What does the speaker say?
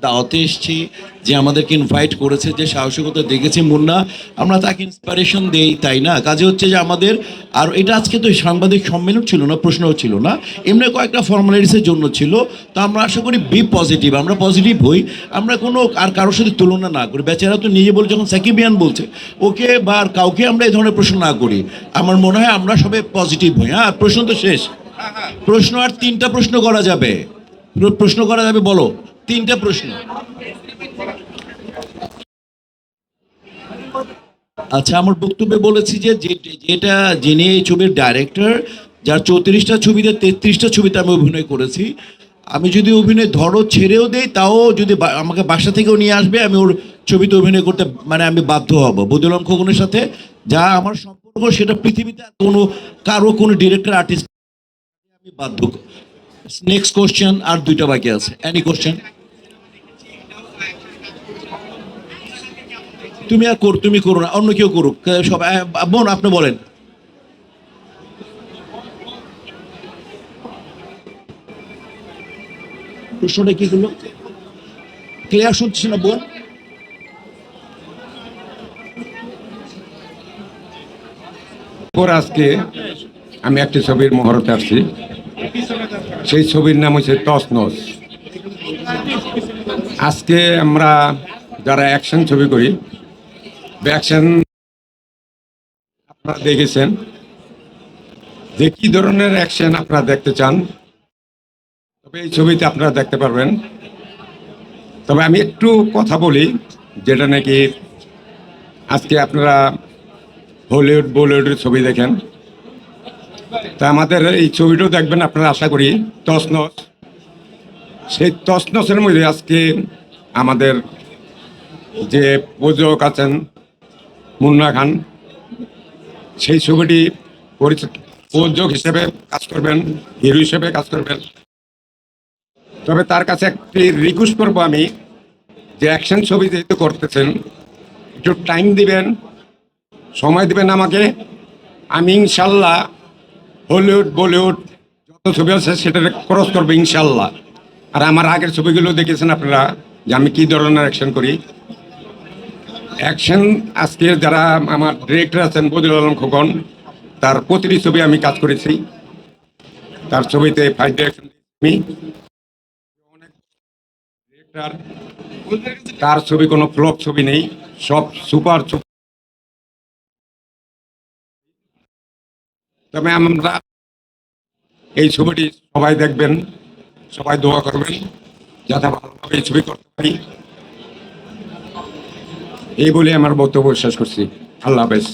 দাওয়াতে এসেছি, যে আমাদেরকে ইনভাইট করেছে, যে সাহসিকতা দেখেছি মুন্না। আমরা তাকে ইন্সপিরেশন দেই, তাই না? কাজে হচ্ছে যে আমাদের, আর এটা আজকে তো সাংবাদিক সম্মেলন ছিল না, প্রশ্নও ছিল না। এমনি কয়েকটা ফর্মালিটিসের জন্য ছিল। তো আমরা আশা করি বি পজিটিভ আমরা পজিটিভ হই। আমরা কোনো আর কারোর সাথে তুলনা না করি। বেচারা তো নিজে বলে যখন সাকিবিয়ান বলছে, ওকে বা কাউকে আমরা এই ধরনের প্রশ্ন না করি। আমার মনে হয় আমরা সবাই পজিটিভ হই। হ্যাঁ প্রশ্ন তো শেষ। প্রশ্ন আর তিনটা প্রশ্ন করা যাবে। প্র- প্রশ্ন করা যাবে, বলো। তিনটা প্রশ্ন। আচ্ছা আমার বক্তব্যে বলেছি যে যেটা যিনি এই ছবির ডাইরেক্টর যার চৌত্রিশটা ছবিতে তেত্রিশটা ছবিতে আমি অভিনয় করেছি, আমি যদি অভিনয় ধরো ছেড়েও দেই, তাও যদি আমাকে বাসা থেকেও নিয়ে আসবে, আমি ওর ছবিতে অভিনয় করতে মানে আমি বাধ্য হব। বদুলাম খোকনের সাথে যা আমার সম্পর্ক, সেটা পৃথিবীতে কোনো কারও কোনো ডিরেক্টর আর্টিস্ট আমি বাধ্য নেক্সট কোশ্চেন আর দুইটা বাকি আছে। এনি কোশ্চেন তুমি আর কর, তুমি করো না, অন্য কেউ করুক। সব বোন, আপনি বলেন। প্রশ্নটা কি করল ক্লিয়ার শুনছি না, বোন? পর আজকে আমি একটি ছবির মহরতে আসছি। সেই ছবির নাম হচ্ছে তসনস আজকে আমরা যারা অ্যাকশন ছবি করি অ্যাকশন আপনারা দেখেছেন। যে কি ধরনের অ্যাকশন আপনারা দেখতে চান, তবে এই ছবিতে আপনারা দেখতে পারবেন। তবে আমি একটু কথা বলি, যেটা নাকি আজকে আপনারা হলিউড বলিউডের ছবি দেখেন। তা আমাদের এই ছবিটাও দেখবেন আপনারা আশা করি তসনস সেই তসনসের মধ্যে আজকে আমাদের যে প্রযোজক আছেন মুন্না খান। সেই ছবিটি প্রযোজক হিসেবে কাজ করবেন, হিরো হিসেবে কাজ করবেন। তবে তার কাছে একটি রিকোয়েস্ট করব আমি যে অ্যাকশন ছবি যেহেতু করতেছেন, একটু টাইম দিবেন, সময় দিবেন আমাকে। আমি ইনশাল্লাহ হলিউড, বলিউড যত ছবি আছে সেটা ক্রস করব ইনশাল্লাহ। আর আমার আগের ছবিগুলো দেখেছেন আপনারা, যে আমি কী ধরনের অ্যাকশন করি? অ্যাকশন আজকে যারা আমার ডিরেক্টর আছেন বদিউল আলম খোকন, তার প্রতিটি ছবি আমি কাজ করেছি। তার ছবিতে ফাইভ ডিরেকশন তার ছবি কোনো ফ্লপ ছবি নেই, সব সুপার ছবি। তবে আমরা এই ছবিটি সবাই দেখবেন, সবাই দোয়া করবেন, যাতে ভালোভাবে এই ছবি করতে পারি। এই বলে আমার বক্তব্য শেষ করছি। আল্লাহ হাফেজ।